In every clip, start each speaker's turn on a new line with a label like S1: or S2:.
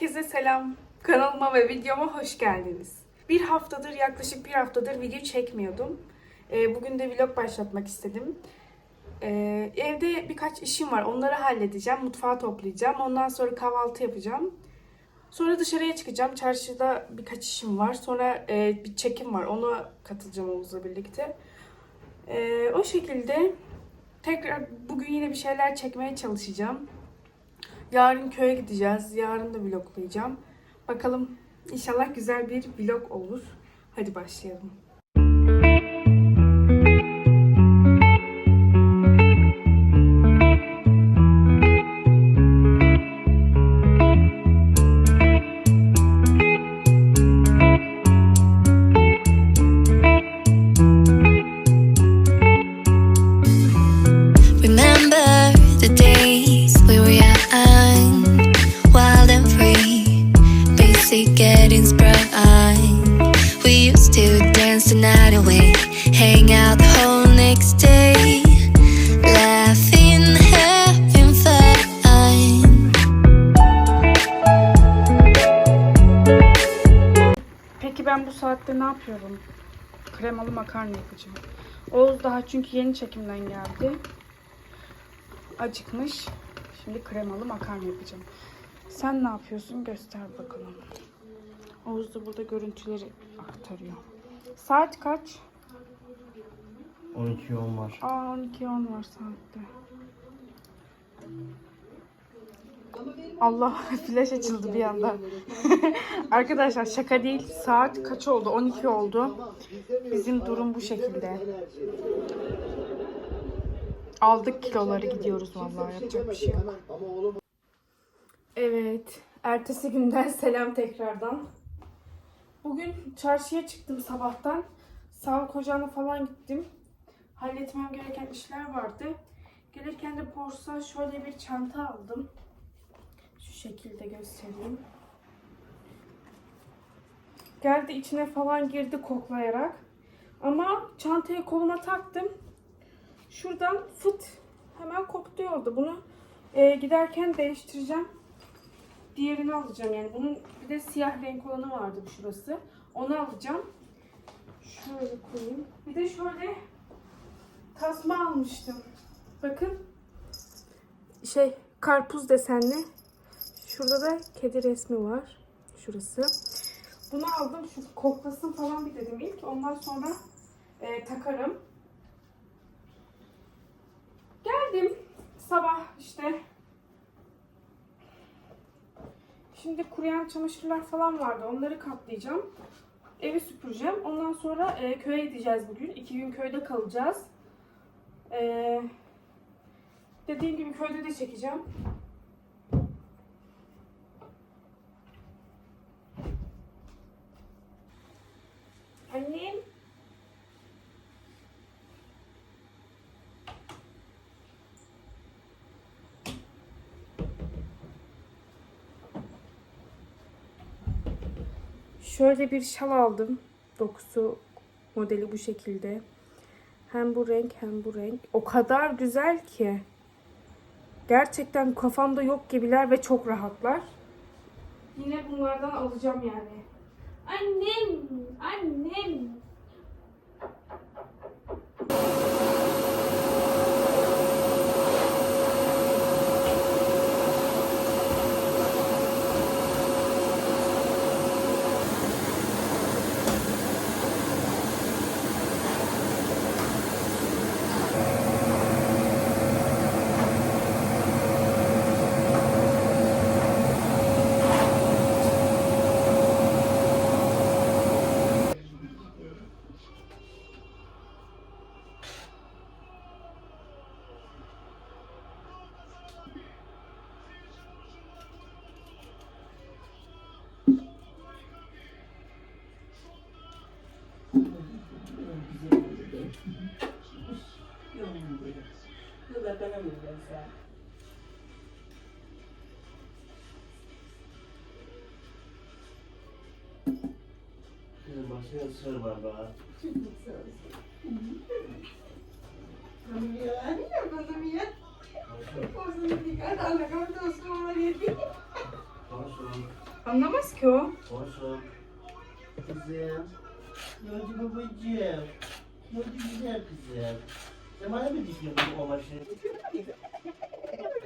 S1: Herkese selam. Kanalıma ve videoma hoş geldiniz. Bir haftadır, yaklaşık bir haftadır video çekmiyordum. Ee, bugün de vlog başlatmak istedim. Ee, evde birkaç işim var. Onları halledeceğim. Mutfağı toplayacağım. Ondan sonra kahvaltı yapacağım. Sonra dışarıya çıkacağım. Çarşıda birkaç işim var. Sonra e, bir çekim var. Ona katılacağım Oğuz'la birlikte. Ee, o şekilde tekrar bugün yine bir şeyler çekmeye çalışacağım. Yarın köye gideceğiz. Yarın da vloglayacağım. Bakalım inşallah güzel bir vlog olur. Hadi başlayalım.
S2: Remember the days
S1: saatte ne yapıyorum? Kremalı makarna yapacağım. Oğuz daha çünkü yeni çekimden geldi. Acıkmış. Şimdi kremalı makarna yapacağım. Sen ne yapıyorsun? Göster bakalım. Oğuz da burada görüntüleri aktarıyor. Saat kaç?
S3: 12 10 var.
S1: Aa 12 10 var saatte. Allah flash açıldı bir anda. Arkadaşlar şaka değil. Saat kaç oldu? 12 oldu. Bizim durum bu şekilde. Aldık kiloları gidiyoruz vallahi yapacak bir şey yok. Evet. Ertesi günden selam tekrardan. Bugün çarşıya çıktım sabahtan. Sağlık ocağına falan gittim. Halletmem gereken işler vardı. Gelirken de Porsa şöyle bir çanta aldım. Şekilde göstereyim. Geldi içine falan girdi koklayarak. Ama çantayı koluma taktım. Şuradan fıt hemen koktu oldu. Bunu e, giderken değiştireceğim. Diğerini alacağım yani. Bunun bir de siyah renk olanı vardı şurası. Onu alacağım. Şöyle koyayım. Bir de şöyle tasma almıştım. Bakın. Şey karpuz desenli. Şurada da kedi resmi var. Şurası. Bunu aldım. Şu koklasın falan bir dedim ilk. Ondan sonra e, takarım. Geldim. Sabah işte. Şimdi kuruyan çamaşırlar falan vardı. Onları katlayacağım. Evi süpüreceğim. Ondan sonra e, köye gideceğiz bugün. İki gün köyde kalacağız. E, dediğim gibi köyde de çekeceğim. Annem. Şöyle bir şal aldım. Dokusu modeli bu şekilde. Hem bu renk hem bu renk. O kadar güzel ki. Gerçekten kafamda yok gibiler ve çok rahatlar. Yine bunlardan alacağım yani. Annem, annem.
S3: Başka ısrar var daha.
S4: Cosa mi dica, alla come te lo scomo di
S3: Olsun.
S1: Anlamaz ki o.
S3: Olsun. Kızım. Yolcu babacığım. Yolcu güzel kızım. Sen bana mı dikiyorsun bu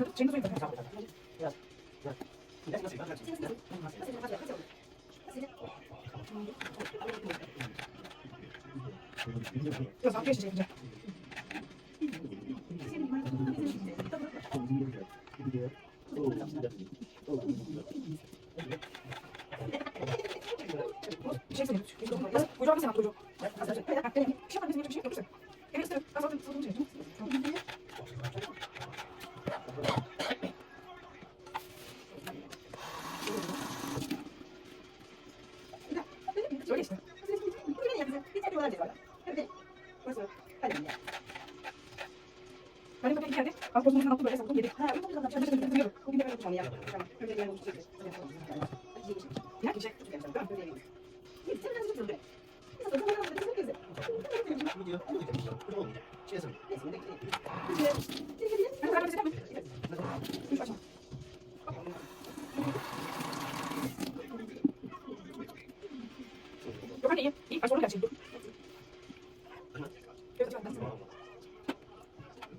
S3: kumaşı?
S1: Ben de geldi. Az bozulmasından attım böyle sattım yedi. Ha, ben de bilmiyorum. Bugün de böyle yapacağım ya. Tamam. Öyle diyelim.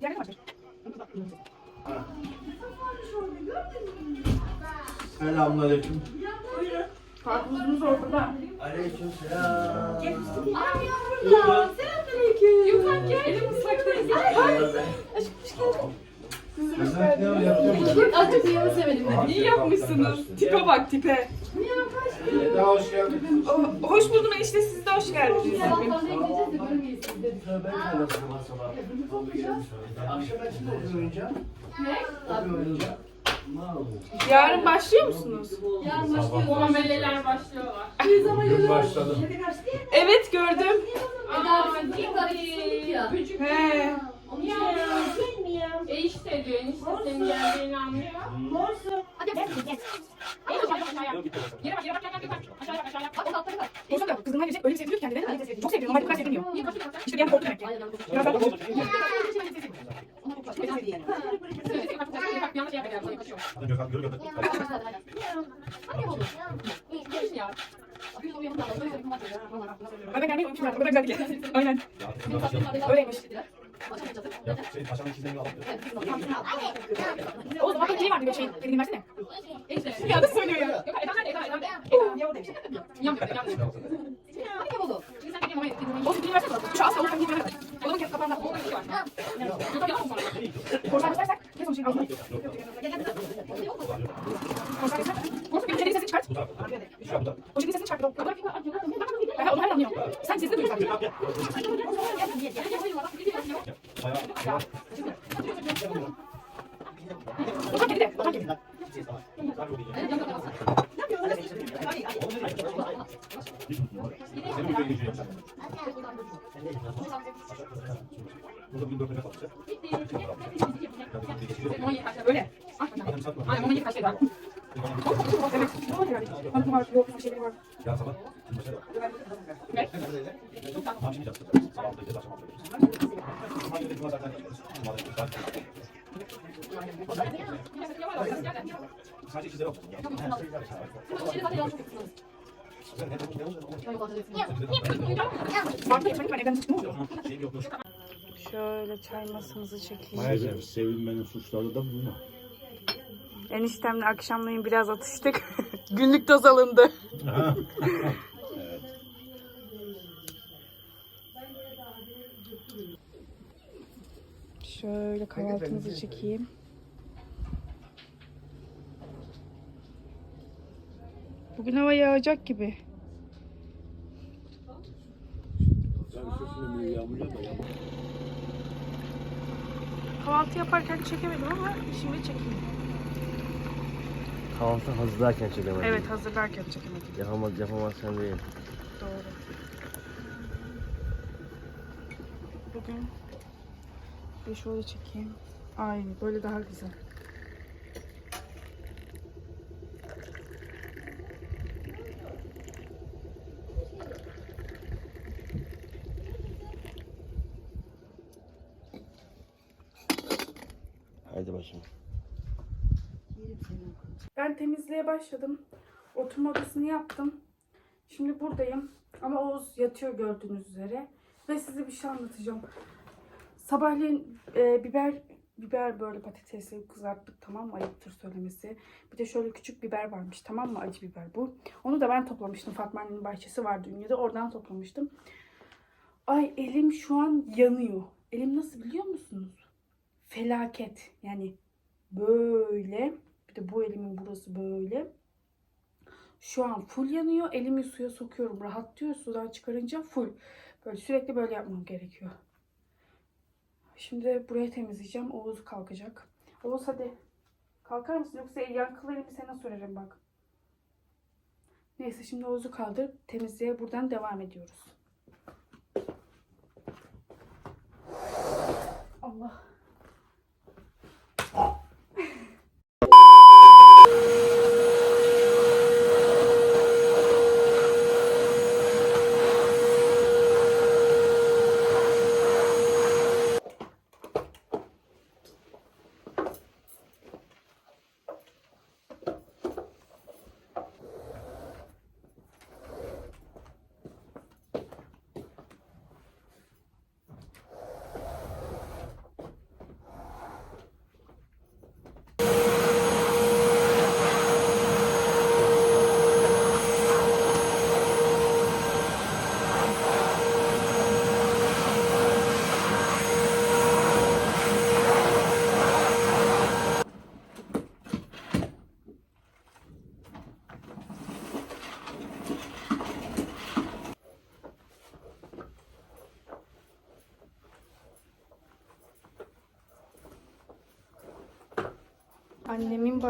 S1: Ya Üç açma. Yok anne iyi. İyi. Ay var.
S3: Selamünaleyküm.
S1: Karpuzumuz ortada.
S3: Aleyküm selam.
S1: Yumuşak gel. Elim ıslaktayız.
S4: Azıcık yiyemi sevelim dedim.
S1: İyi yapmışsınız. Tipe bak tipe.
S3: Daha hoş geldin.
S1: O- hoş buldum enişte siz de hoş geldiniz.
S3: Akşam ben şimdi oyun oynayacağım.
S4: Ne?
S1: Yarın başlıyor musunuz?
S4: Yarın başlıyoruz.
S5: Muameleler başlıyorlar.
S4: Bir zaman
S6: Dün başladım.
S1: Evet gördüm.
S4: Eda bizim ilk arayıştık ya.
S5: Küçük.
S1: He.
S4: Onun için
S5: E işte diyor. Enişte senin geldiğini anlıyor.
S4: Hadi gel gel.
S5: Yere bak yere bak gel gel gel. Aşağıya bak aşağıya bak.
S4: Bak o tatlı bak.
S1: Konuştum da kızımdan gelecek öyle bir sevdiriyor ki kendine. Çok seviyor. Normalde bu kadar sevdirmiyor. İşte bir an korktu demek ki. Biraz daha korktu.
S5: Yanlış gel.
S1: Ben kendime uyumuşum artık. O kadar güzeldi ki. Aynen. Öyleymiş.
S6: Ya şey paşanın ikizlerini alıp
S1: O zaman bir şey vardı böyle şey. Elini versene. Ya da söylüyor ya.
S5: Yok Eda nerede Eda Eda nerede?
S1: Ya o demiş.
S5: Yanmıyor yanmıyor.
S4: Hadi oldu.
S5: Şimdi sen de yemeğe gittin.
S1: O elini versene. Şu asla o elini versene. Odamın kendi kapağında.
S5: Yok yalan sonra.
S1: Korsan göstersek. Kes onu şeyin altına. Korsan göstersek. Korsan benim kedinin sesini çıkart.
S6: Şu an burada.
S1: O kedinin sesini çıkart. O da. Aha, onu her anlıyor. Sen sesini duyuyorsun.
S6: Bayağı.
S1: Korsan kedi de. Korsan kedi.
S6: Senin ülkeye geçiyor. Burada bugün dört nefes almışlar.
S1: Öyle.
S5: Aynen onun yedi kaç Eda.
S1: Evet. Hanım var. Yok. Bir şeyleri var.
S6: Yarın sabah. başa da.
S1: Ne?
S6: Tamam şimdi yapacağız. Sabah altı gideceğiz, akşam altı gideceğiz. Hangi bir zaten yapıyoruz. Sadece ikizleri olsun. Sen ne
S1: Farklı yaşamak ben evden Şöyle çay masamızı çekeyim.
S7: Maalesef sevilmenin suçları da bunlar.
S1: Eniştemle akşamleyin biraz atıştık. Günlük doz alındı. Şöyle kahvaltımızı çekeyim. Bugün hava yağacak gibi.
S7: Yani
S1: Kahvaltı yaparken çekemedim ama şimdi çekeyim.
S3: Kahvaltı hazırlarken çekemedim.
S1: Evet hazırlarken çekemedim.
S3: Yapamaz, yapamazsan değil.
S1: Doğru. Bugün bir şöyle çekeyim. Ay böyle daha güzel.
S3: Başım.
S1: Ben temizliğe başladım. Oturma odasını yaptım. Şimdi buradayım. Ama Oğuz yatıyor gördüğünüz üzere. Ve size bir şey anlatacağım. Sabahleyin e, biber biber böyle patatesleri kızarttık tamam mı? Ayıptır söylemesi. Bir de şöyle küçük biber varmış tamam mı? Acı biber bu. Onu da ben toplamıştım. Fatma annenin bahçesi var dünyada. Oradan toplamıştım. Ay elim şu an yanıyor. Elim nasıl biliyor musunuz? Felaket. Yani böyle bir de bu elimin burası böyle. Şu an full yanıyor. Elimi suya sokuyorum. Rahatlıyor sudan çıkarınca full. Böyle sürekli böyle yapmam gerekiyor. Şimdi de burayı temizleyeceğim. Oğuz kalkacak. Oğuz hadi. Kalkar mısın? Yoksa yankılı elimi sana sürerim bak. Neyse şimdi Oğuz'u kaldırıp temizliğe buradan devam ediyoruz. Allah.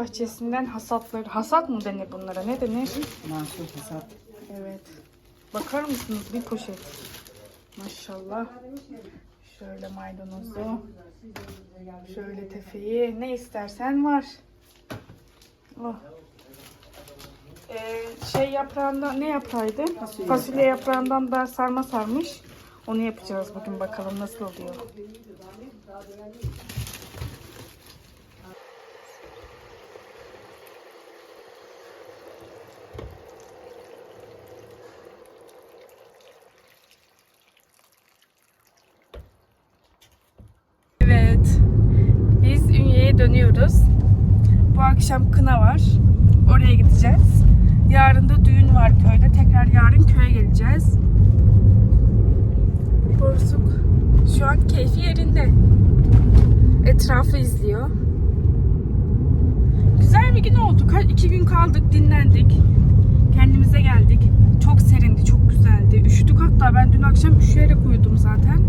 S1: Bahçesinden hasatları. Hasat mı denir bunlara? Ne denir?
S8: Mahsul hesap.
S1: Evet. Bakar mısınız bir poşet. Maşallah. Şöyle maydanozu. Şöyle tefeyi. Ne istersen var. Oh. Ee, şey yaprağından ne yaprağıydı? Fasulye. yaprağından da sarma sarmış. Onu yapacağız bugün bakalım nasıl oluyor. Evet. Dönüyoruz. Bu akşam kına var. Oraya gideceğiz. Yarın da düğün var köyde. Tekrar yarın köye geleceğiz. Borsuk şu an keyfi yerinde. Etrafı izliyor. Güzel bir gün oldu. İki gün kaldık, dinlendik. Kendimize geldik. Çok serindi, çok güzeldi. Üşüdük hatta. Ben dün akşam üşüyerek uyudum zaten.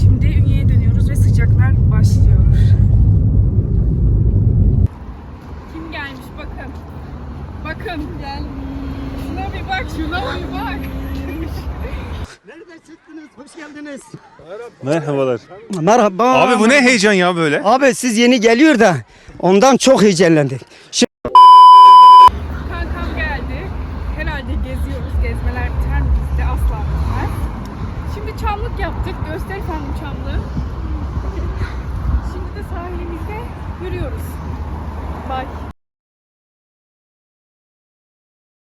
S1: Şimdi Ünye'ye dönüyoruz ve sıcaklar başlıyor. Kim gelmiş bakın. Bakın. Gel. Şuna bir bak, şuna bir bak.
S3: Nereden çıktınız? Hoş geldiniz.
S7: Merhabalar.
S9: Merhaba.
S6: Abi bu ne heyecan ya böyle?
S9: Abi siz yeni geliyor da ondan çok heyecanlandık.
S1: Kankam geldi. Herhalde geziyoruz. Gezmeler biter mi bizde? Asla bitmez. Şimdi çamlık yaptık. Göster efendim çamlığı. Şimdi de sahilimizde yürüyoruz. Bak.